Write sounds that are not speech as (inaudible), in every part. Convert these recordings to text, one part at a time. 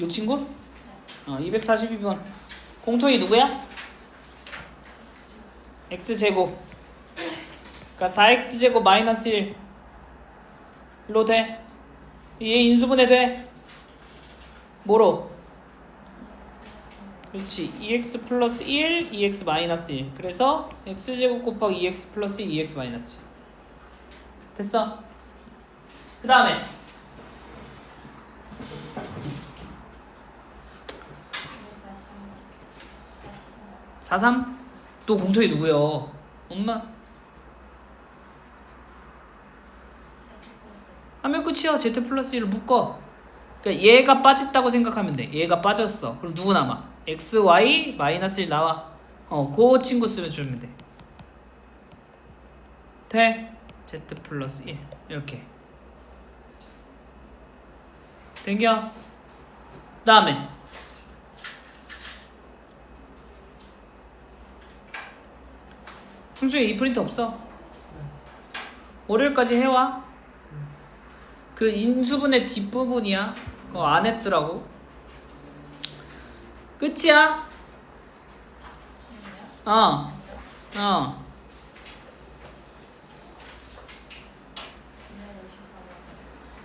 요 친구? 어 242번 공통이 누구야? x제곱 그러니까 4x제곱 마이너스 1로 돼? 얘 인수분해 돼? 뭐로? 그렇지 2x 플러스 1, 2x 마이너스 1 그래서 x제곱 곱하기 2x 플러스 1, 2x 마이너스 1 됐어? 그 다음에 43? 또 공통이 누구요? 엄마? 하면 끝이야. Z 플러스 1을 묶어. 그러니까 얘가 빠졌다고 생각하면 돼. 얘가 빠졌어. 그럼 누구 남아? x, y 마이너스 1 나와. 어그 친구 쓰면 돼. 돼? z 플러스 1 이렇게. 땡겨. 그 다음에 흥중에 이 프린트 없어. 월요일까지 해와. 그 인수분의 뒷부분이야. 그거 안 했더라고. 끝이야? 어 어.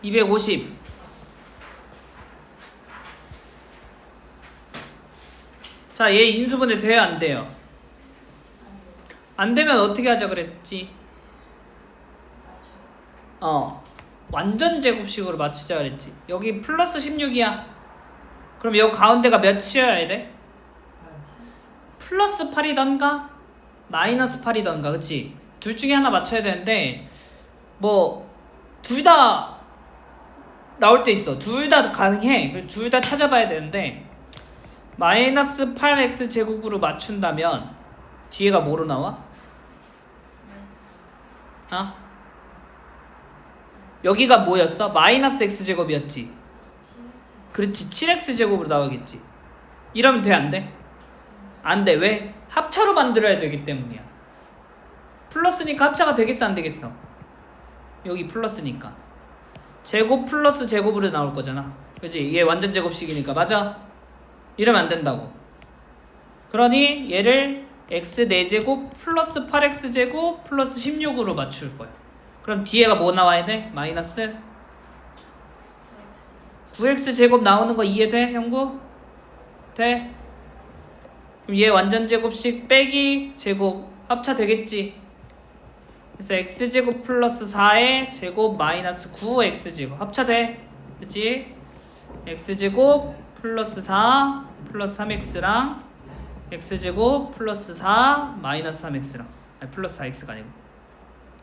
(250) 자, 얘 인수분해 돼요, 안 돼요? 안 되면 어떻게 하자 그랬지? 어, 완전 제곱식으로 맞추자 그랬지. 여기 플러스 16이야. 그럼 여기 가운데가 몇이어야 돼? 플러스 8이던가 마이너스 8이던가 그치? 둘 중에 하나 맞춰야 되는데 뭐 둘 다 나올 때 있어 둘 다 가능해 둘 다 찾아봐야 되는데 마이너스 8x 제곱으로 맞춘다면 뒤에가 뭐로 나와? 어? 여기가 뭐였어? 마이너스 x 제곱이었지 그렇지 7x 제곱으로 나오겠지 이러면 돼 안 돼? 안 돼. 왜? 합차로 만들어야 되기 때문이야. 플러스니까 합차가 되겠어 안 되겠어? 여기 플러스니까. 제곱 플러스 제곱으로 나올 거잖아. 그지? 얘 완전 제곱식이니까 맞아? 이러면 안 된다고. 그러니 얘를 x 4제곱 플러스 8x 제곱 플러스 16으로 맞출 거야. 그럼 뒤에가 뭐 나와야 돼? 마이너스 9x 제곱 나오는 거 이해돼? 형구? 돼? 그럼 얘 완전 제곱식 빼기 제곱 합차 되겠지. 그래서 x 제곱 플러스 4의 제곱 마이너스 9x 제곱 합차 돼. 그렇지? x 제곱 플러스 4 플러스 3x랑 x 제곱 플러스 4 마이너스 3x랑 아니 플러스 4x가 아니고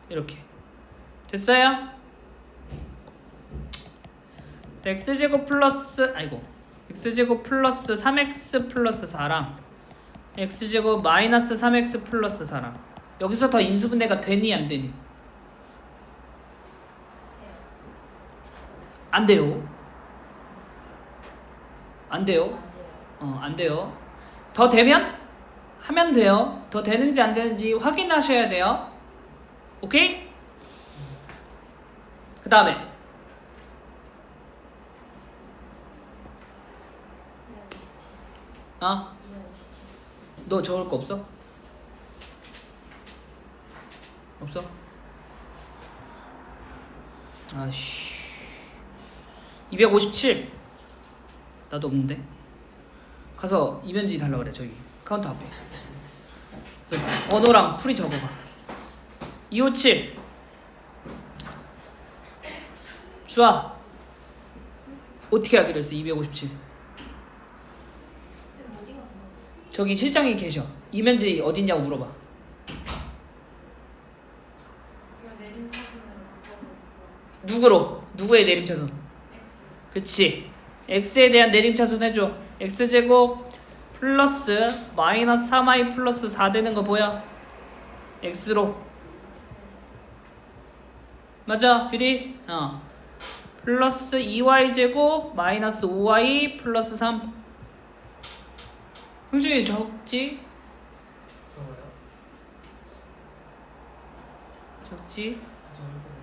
이렇게 됐어요? x 제곱 플러스 아이고 x 제곱 플러스 3x 플러스 4랑 x제곱 마이너스 3x 플러스 4랑 여기서 더 인수분해가 되니 안 되니? 안 돼요. 안 돼요. 어, 안 돼요. 더 되면 하면 돼요. 더 되는지 안 되는지 확인하셔야 돼요. 오케이? 그 다음에 어? 너 적을 거 없어? 없어? 아씨 257 나도 없는데 가서 이면지 달라 그래 저기 카운터 앞에 그래서 번호랑 풀이 적어가 257 주아 어떻게 하기로 했어 257 저기 실장이 계셔. 이면지 어딨냐고 물어봐. 누구로? 누구의 내림차순? 그치. x에 대한 내림차순 해줘. X제곱 플러스 마이너스 3i 플러스 4 되는 거 보여? x로. 맞아, 뷰리? 어. 플러스 2y제곱 마이너스 5y 플러스 3 흥중이 적지? 적지? 저는 257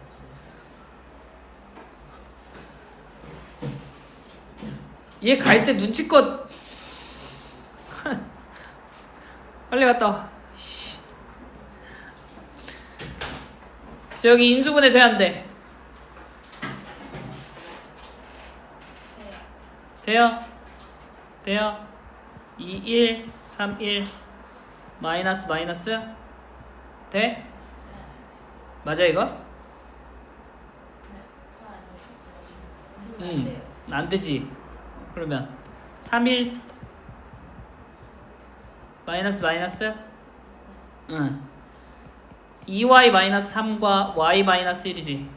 얘 갈 때 눈치껏 (laughs) 빨리 갔다 와. 씨. 그래서 여기 인수분해 돼야 안 돼? 돼요? 돼요? 2, 1, 3, 1 마이너스 마이너스 돼? 맞아 이거? 응. 안 되지. 그러면 3, 1 마이너스 마이너스 응. 2y 마이너스 3과 y 마이너스 1이지.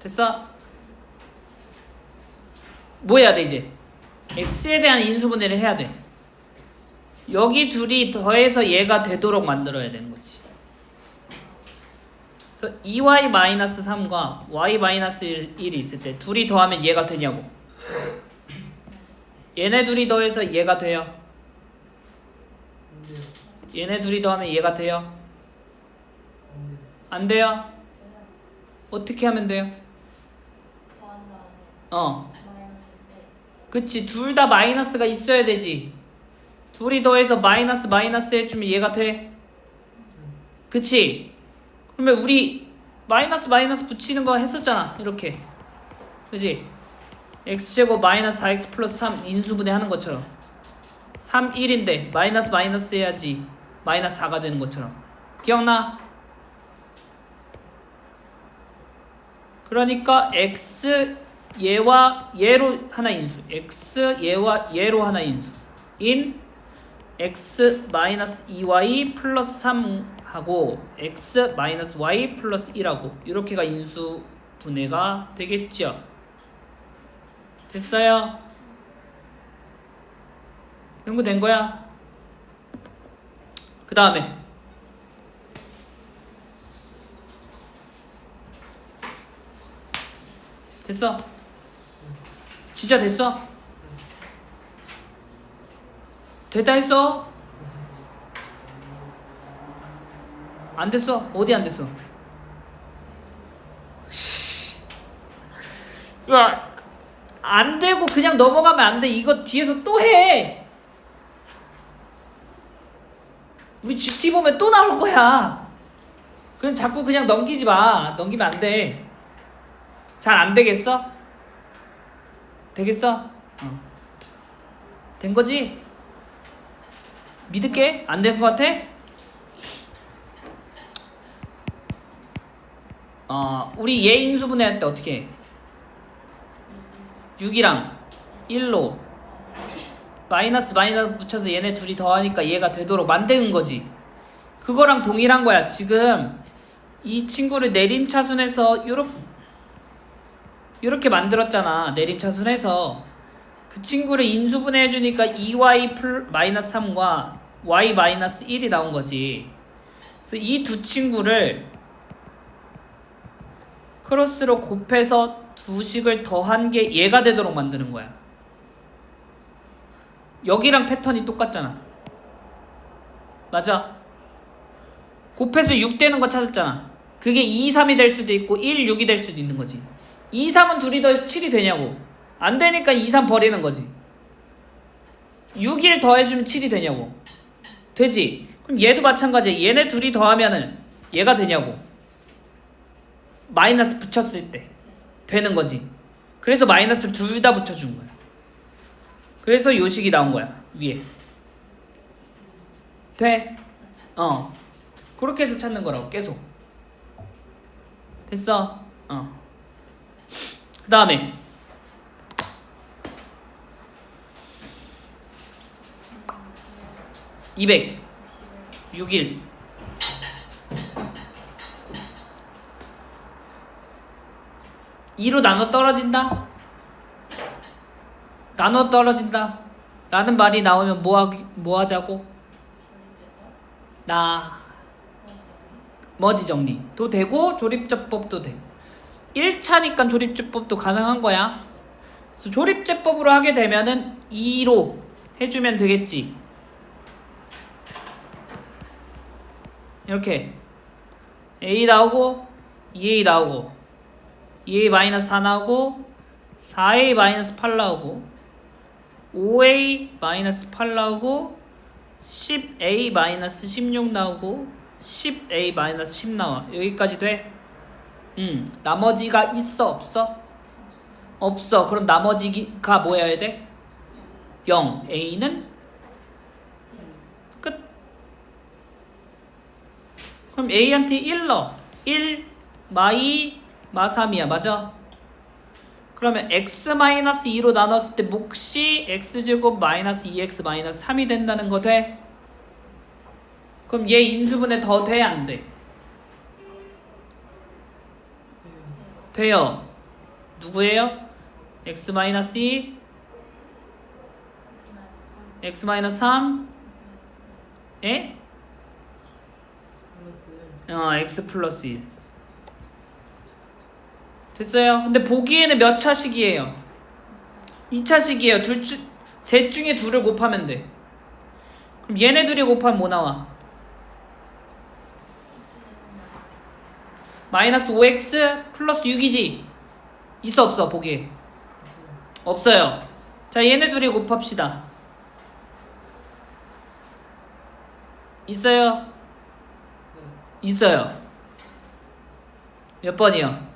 됐어? 뭐 해야 돼 이제? x에 대한 인수분해를 해야 돼. 여기 둘이 더해서 얘가 되도록 만들어야 되는 거지. 그래서 2y 마이너스 3과 y 마이너스 1, 1이 있을 때 둘이 더하면 얘가 되냐고. 얘네 둘이 더해서 얘가 돼요. 얘네 둘이 더하면 얘가 돼요. 안 돼요? 어떻게 하면 돼요? 어. 그치 둘 다 마이너스가 있어야 되지 둘이 더해서 마이너스 마이너스 해주면 얘가 돼 그치 그러면 우리 마이너스 마이너스 붙이는 거 했었잖아 이렇게. 그치 x제곱 마이너스 4x 플러스 3 인수분해 하는 것처럼. 3, 1인데 마이너스 마이너스 해야지 마이너스 4가 되는 것처럼. 기억나? 그러니까 x 얘와 얘로 하나 인수. x 얘와 얘로 하나 인수. 인 x 마이너스 2y 플러스 3 하고 x 마이너스 y 플러스 1하고 이렇게가 인수 분해가 되겠죠 됐어요? 연구된 거야? 그 다음에 됐어? 진짜 됐어? 됐다 했어? 안 됐어? 어디 안 됐어? 야, 안 되고 그냥 넘어가면 안 돼. 이거 뒤에서 또 해. 우리 GT 보면 또 나올 거야. 그럼 자꾸 그냥 넘기지 마. 넘기면 안 돼. 잘 안 되겠어? 되겠어? 어. 된 거지? 믿을게? 안 된 거 같아? 어, 우리 얘 인수 분해 할 때 어떻게 해? 6이랑 1로 마이너스 마이너스 붙여서 얘네 둘이 더하니까 얘가 되도록 만드는 거지. 그거랑 동일한 거야. 지금 이 친구를 내림차순에서 요렇게 이렇게 만들었잖아 내림차순해서 그 친구를 인수분해 해 주니까 2y 플 마이너스 3과 y 마이너스 1이 나온 거지 그래서 이 두 친구를 크로스로 곱해서 두 식을 더한 게 얘가 되도록 만드는 거야 여기랑 패턴이 똑같잖아 맞아 곱해서 6 되는 거 찾았잖아 그게 2, 3이 될 수도 있고 1, 6이 될 수도 있는 거지 2, 3은 둘이 더해서 7이 되냐고. 안 되니까 2, 3 버리는 거지. 6, 1 더해주면 7이 되냐고. 되지. 그럼 얘도 마찬가지야. 얘네 둘이 더하면은 얘가 되냐고. 마이너스 붙였을 때 되는 거지. 그래서 마이너스를 둘 다 붙여준 거야. 그래서 요식이 나온 거야. 위에. 돼? 어. 그렇게 해서 찾는 거라고 계속. 됐어? 어. 그 다음에 이백 6일 이로 나눠 떨어진다? 나눠 떨어진다 라는 말이 나오면 뭐, 하기, 뭐 하자고? 나 머지 정리도 되고 조립제법도 되고 1차니까 조립제법도 가능한 거야. 그래서 조립제법으로 하게 되면은 2로 해주면 되겠지. 이렇게 A 나오고 2A 나오고 2a 마이너스 4 나오고 4a 마이너스 8 나오고 5a 마이너스 8 나오고 10a 마이너스 16 나오고 10a 마이너스 10 나와 여기까지 돼? 음 나머지가 있어 없어? 없어 그럼 나머지가 뭐여야 돼? 0 a는 끝 그럼 a한테 1 넣어 1 마이 마3이야 맞아? 그러면 x 마이너스 2로 나눴을 때 몫이 x제곱 마이너스 2x 마이너스 3이 된다는 거 돼? 그럼 얘 인수분해 더 돼? 안 돼? 돼요 누구예요? x 마이너스 2 x 마이너스 3 에? 어 x 플러스 1 됐어요? 근데 보기에는 몇 차식이에요? 2차식이에요. 둘 중, 셋 중에 둘을 곱하면 돼. 그럼 얘네 둘이 곱하면 뭐 나와? 마이너스 5x 플러스 6이지? 있어 없어 보기에? 없어요. 자 얘네 둘이 곱합시다. 있어요? 있어요. 몇 번이요?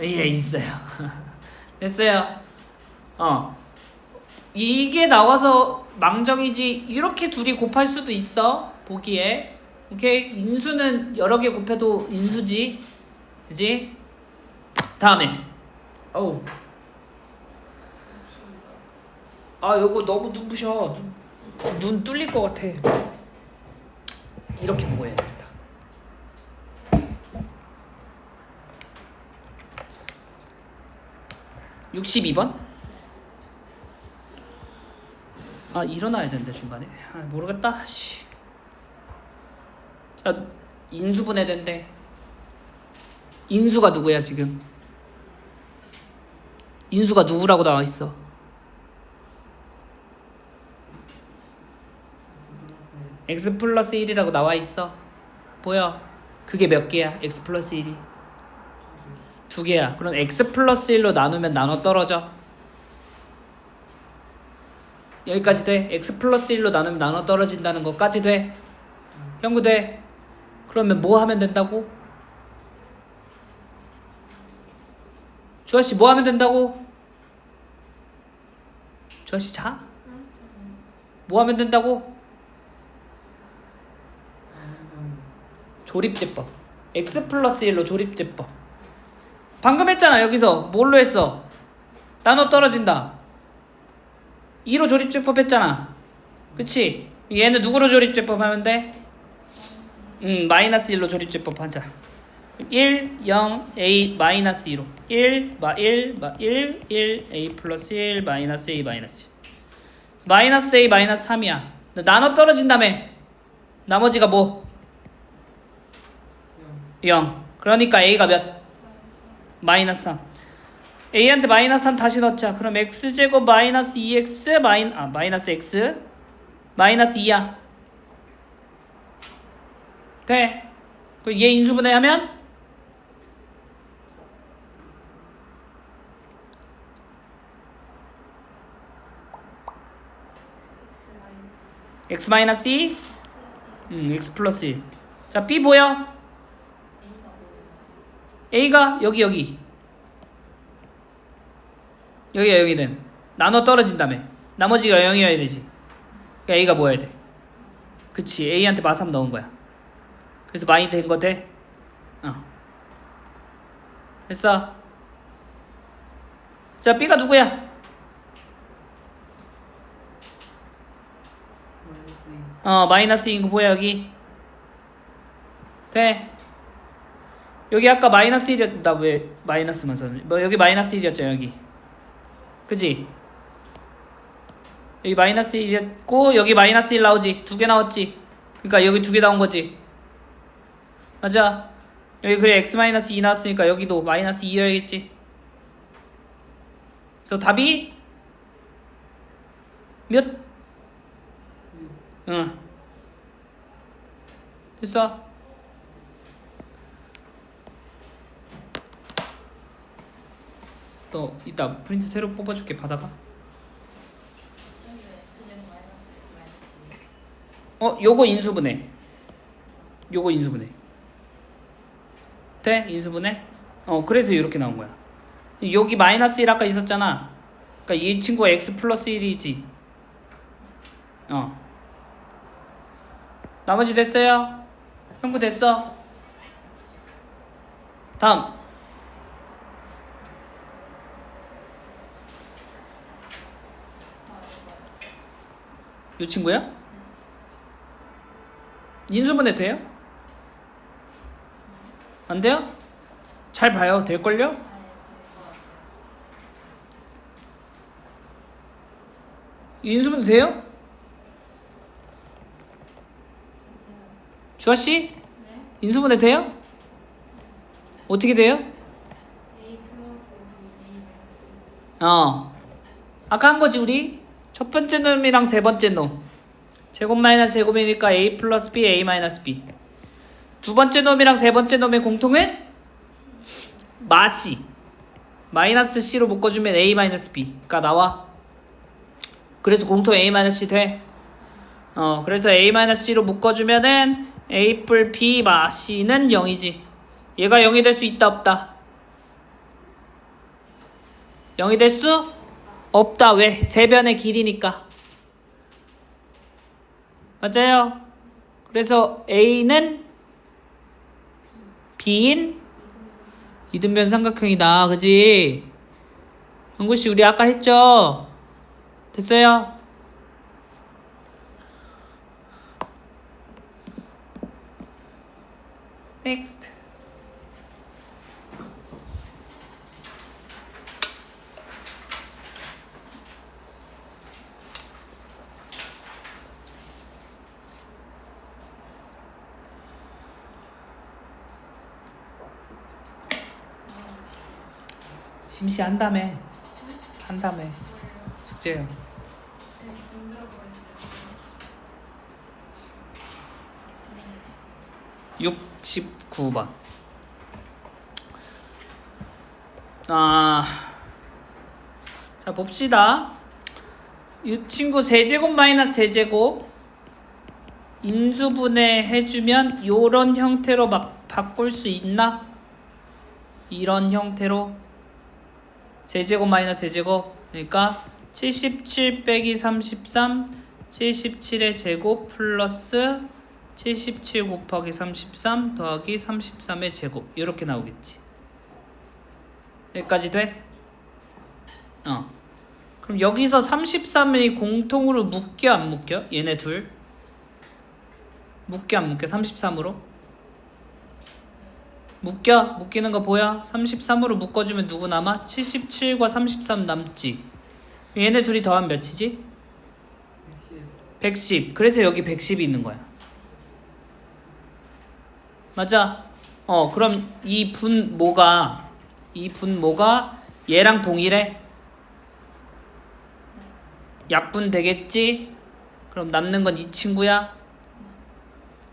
예 있어요. (laughs) 됐어요. 어. 이게 나와서 망정이지 이렇게 둘이 곱할 수도 있어 보기에. 오케이? 인수는 여러 개 곱해도 인수지. 그지? 다음에. 어우. 아 이거 너무 눈부셔. 눈, 눈 뚫릴 것 같아. 이렇게 먹어야 된다 62번? 아 일어나야 되는데 중간에. 아 모르겠다. 씨. 자 인수분해 된대 인수가 누구야 지금? 인수가 누구라고 나와 있어? X 플러스 1이라고 나와 있어? 보여. 그게 몇 개야? X 플러스 1이 두 개야. 그럼 x 플러스 1로 나누면 나눠 떨어져? 여기까지 돼? x 플러스 1로 나누면 나눠 떨어진다는 것까지 돼? 형구 돼? 그러면 뭐 하면 된다고? 주아씨 뭐 하면 된다고? 주아씨 자? 뭐 하면 된다고? 조립제법. x 플러스 1로 조립제법 방금 했잖아 여기서. 뭘로 했어? 나눠 떨어진다. 2로 조립제법 했잖아. 그치? 얘는 누구로 조립제법 하면 돼? 음 마이너스 1로 조립제법 하자. 1, 0, a 마이너스 2로. 1, 마 1, 마 1, 1, a 플러스 1, 마이너스 a 마이너스 1 마이너스 a 마이너스 3이야. 나눠 떨어진다며. 나머지가 뭐? 0 0 그러니까 a가 몇? 마이너스 3 a한테 마이너스 3 다시 넣자. 그럼 x제곱 마이너스 2x 마이, 아, 마이너스 x 마이너스 2야. 돼. 그럼 얘 인수분해 하면? X 마이너스 2 음, x 플러스 1 자, b 보여? A가 여기 여기. 여기야 여기는. 나눠 떨어진다며. 나머지가 0이어야 되지. 그러니까 A가 뭐여야 돼? 그치. A한테 마삼 넣은 거야. 그래서 많이 된 거 돼? 어. 됐어. 자 B가 누구야? 마이너스 2어 마이너스인 거 보여 여기? 돼 여기 아까 마이너스 1이었다 왜 마이너스만 써는 뭐 여기 마이너스 1이었죠 여기. 그지? 여기 마이너스 1이었고 여기 마이너스 1 나오지. 두 개 나왔지. 그러니까 여기 두 개 나온 거지. 맞아? 여기 그래 x 마이너스 2 나왔으니까 여기도 마이너스 2여야겠지. 그래서 답이 몇? 응. 됐어 너 이따 프린트 새로 뽑아줄게 받아가 어 요거 인수분해 요거 인수분해 돼? 인수분해? 어 그래서 이렇게 나온 거야 여기 마이너스 1 아까 있었잖아 그러니까 이 친구가 x 플러스 1이지 어 나머지 됐어요? 형부 됐어? 다음 이 친구야? 인수분해 돼요? 안 돼요? 잘 봐요. 될걸요? 인수분해 돼요? 주아씨? 인수분해 돼요? 어떻게 돼요? 어. 아까 한 거지, 우리? 첫 번째 놈이랑 세 번째 놈. 제곱 마이너스 제곱이니까 a 플러스 b, a 마이너스 b. 두 번째 놈이랑 세 번째 놈의 공통은 마시. 마이너스 c로 묶어주면 a 마이너스 b가 나와. 그래서 공통 a 마이너스 c 돼. 어, 그래서 a 마이너스 c로 묶어주면은 a 뿔 b 마시는 0이지. 얘가 0이 될 수 있다 없다. 0이 될 수 없다. 왜? 세변의 길이니까. 맞아요. 그래서 A는 B인 이등변 삼각형이다. 그지? 영구 씨, 우리 아까 했죠? 됐어요? 넥스트. 심시 한다며. 한다며. 숙제요. 69번. 아. 자, 봅시다. 이 친구 세제곱 마이너스 세제곱 인수분해 해주면 요런 형태로 막 바꿀 수 있나? 이런 형태로 세제곱 마이너스 세제곱 그러니까 77 빼기 33 77의 제곱 플러스 77 곱하기 33 더하기 33의 제곱 이렇게 나오겠지 여기까지 돼? 어 그럼 여기서 33이 공통으로 묶여 안 묶여? 얘네 둘 묶여 안 묶여? 33으로? 묶여 묶이는 거 보여? 33으로 묶어주면 누구 남아? 77과 33 남지 얘네 둘이 더하면 몇이지? 110 110 그래서 여기 110이 있는 거야 맞아 어 그럼 이 분모가 이 분모가 얘랑 동일해 약분 되겠지 그럼 남는 건 이 친구야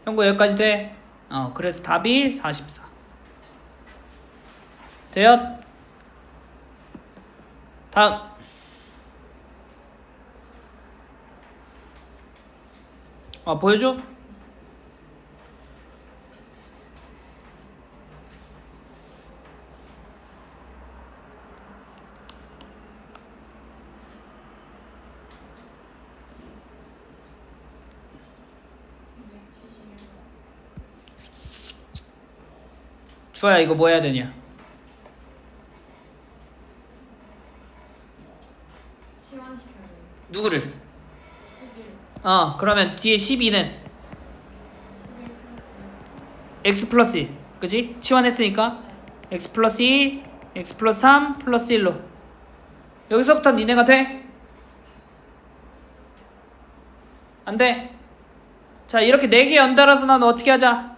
형구 여기까지 돼? 어 그래서 답이 44 돼요? 다음 아 보여줘? 주아야 이거 뭐 해야 되냐? 시원시켜야 돼요. 누구를? 11, 어 그러면 뒤에 12는 11 플러스 x 플러스 1 그지? 치환했으니까 x 플러스 2 x 플러스 3 플러스 1로 여기서부터 니네가 돼? 안 돼? 자 이렇게 4개 연달아서 나오면 어떻게 하자?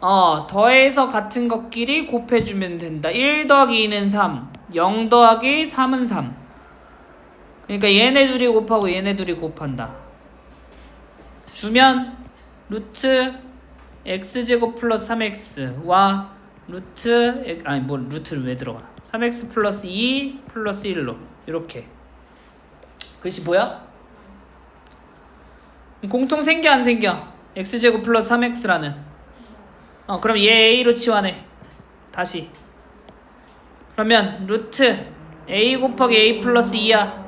어 더해서 같은 것끼리 곱해주면 된다 1 더하기 2는 3 0 더하기 3은 3 그러니까 얘네 둘이 곱하고 얘네 둘이 곱한다. 주면 루트 x제곱 플러스 3x와 루트 엑- 아니 뭐 루트를 왜 들어가? 3x 플러스 2 플러스 1로. 이렇게. 글씨 보여? 공통 생겨 안 생겨? x제곱 플러스 3x라는. 어 그럼 얘 a로 치환해. 다시 그러면 루트 a 곱하기 a 플러스 2야.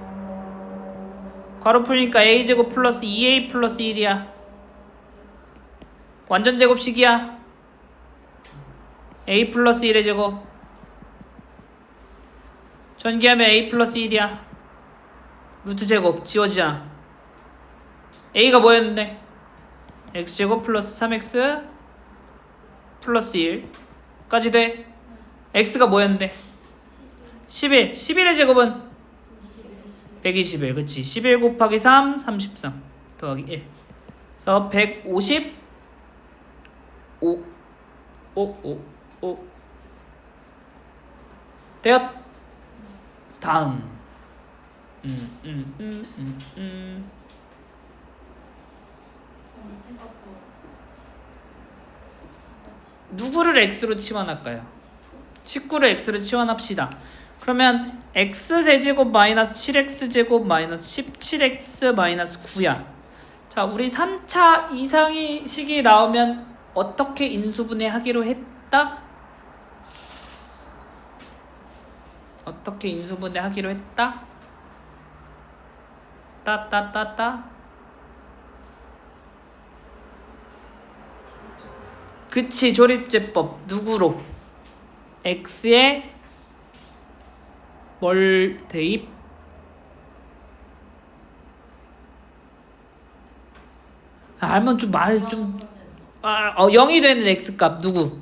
괄호 풀니까 a제곱 플러스 2a 플러스 1이야. 완전 제곱식이야. A 플러스 1의 제곱. 전개하면 a 플러스 1이야. 루트 제곱 지워지잖아. A가 뭐였는데? X제곱 플러스 3x 플러스 1까지 돼. X가 뭐였는데 11 11의 제곱은? 121 그치. 11 곱하기 3 33 더하기 1 그래서 150 5 5 5 5 되었. 다음. 음, 음, 음, 음, 음. 누구를 x로 치환할까요? 19를 x로 치환합시다. 그러면 x 세제곱 마이너스 7x 제곱 마이너스 17x 마이너스 9야. 자, 우리 3차 이상의 식이 나오면 어떻게 인수분해 하기로 했다? 어떻게 인수분해 하기로 했다? 따따따따 그치 조립제법 누구로 x에 뭘 대입? 아, 알면 좀 말 좀 아, 어, 0이 되는 x값 누구?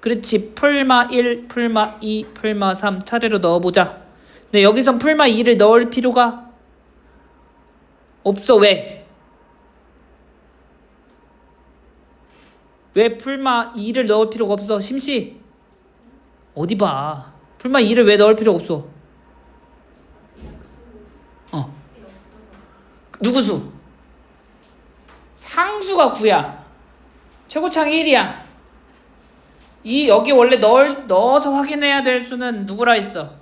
그렇지. 풀마 1 풀마 2 풀마 3 차례로 넣어보자. 근데 여기선 풀마 2를 넣을 필요가 없어. 왜? 왜 풀마 2를 넣을 필요가 없어? 심씨. 어디 봐 풀마 2를 왜 넣을 필요가 없어? 어 누구 수? 상수가 9야 최고창이 1이야 이 여기 원래 넣을, 넣어서 확인해야 될 수는 누구라 했어?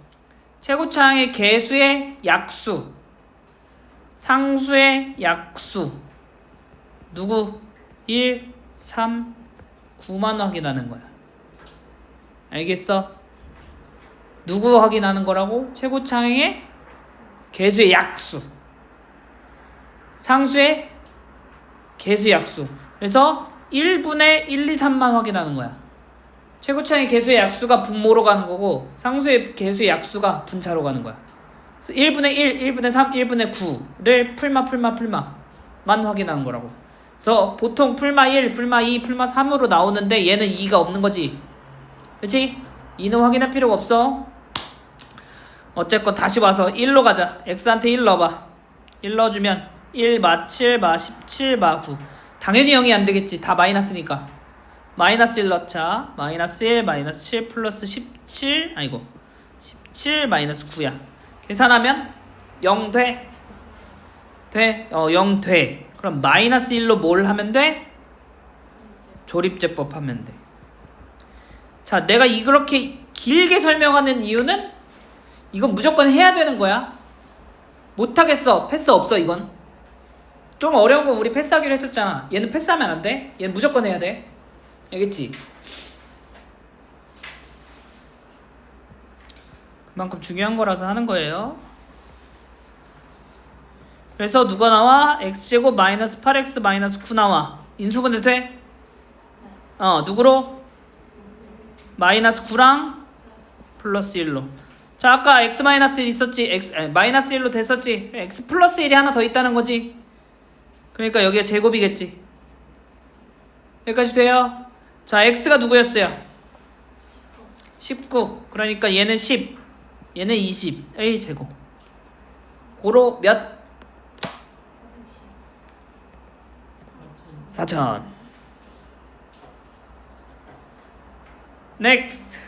최고창의 개수의 약수 상수의 약수 누구? 1, 3, 9만 확인하는 거야. 알겠어? 누구 확인하는 거라고? 최고창의 개수의 약수. 상수의 개수 약수. 그래서 1분의 1, 2, 3만 확인하는 거야. 최고창의 개수의 약수가 분모로 가는 거고 상수의 개수의 약수가 분차로 가는 거야. 그래서 1분의 1, 1분의 3, 1분의 9를 풀마 풀마 풀마만 확인하는 거라고. 그래서 보통 풀마 1, 풀마 2, 풀마 3으로 나오는데 얘는 2가 없는 거지. 그치? 2는 확인할 필요가 없어. 어쨌건 다시 와서 1로 가자. x한테 1 넣어봐. 1 넣어주면 1, 마 7, 마 17, 마 9. 당연히 0이 안 되겠지. 다 마이너스니까. 마이너스 1 넣자. 마이너스 1, 마이너스 7, 플러스 17, 아이고. 17, 마이너스 9야. 계산하면 0 돼. 돼. 어, 0 돼. 그럼 마이너스 1로 뭘 하면 돼? 조립제법 하면 돼. 자, 내가 이렇게 길게 설명하는 이유는 이건 무조건 해야 되는 거야. 못하겠어. 패스 없어, 이건. 좀 어려운 거 우리 패스하기로 했었잖아. 얘는 패스하면 안 돼. 얘는 무조건 해야 돼. 알겠지? 그만큼 중요한 거라서 하는 거예요. 그래서 누가 나와? x제곱 마이너스 8x 마이너스 9 나와. 인수분해 돼? 어, 누구로? 마이너스 9랑 플러스 1로. 자, 아까 x 마이너스 1 있었지? x 마이너스 1로 됐었지? x 플러스 1이 하나 더 있다는 거지. 그러니까 여기가 제곱이겠지. 여기까지 돼요? 자, x가 누구였어요? 19. 그러니까 얘는 10. 얘는 20. a 제곱. 고로 몇? 4천. Next.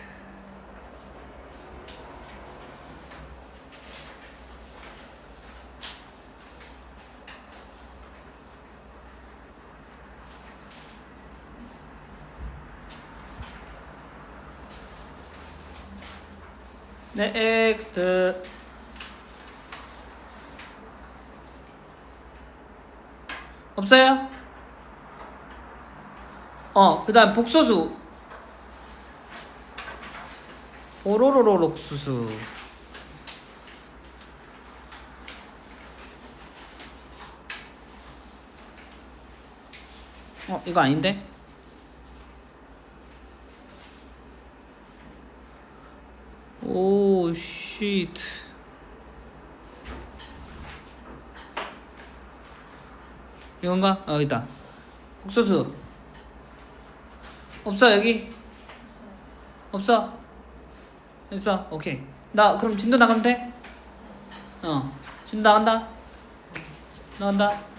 넥스트 없어요? 어, 그 다음 복소수 오로로로록수수 어, 이거 아닌데? 오, 쉿. 이건가? 어, 여기다. 복소수. 없어, 여기? 없어? 있어? 오케이. 나 그럼 진도 나가면 돼? 어. 진도 나간다? 나간다?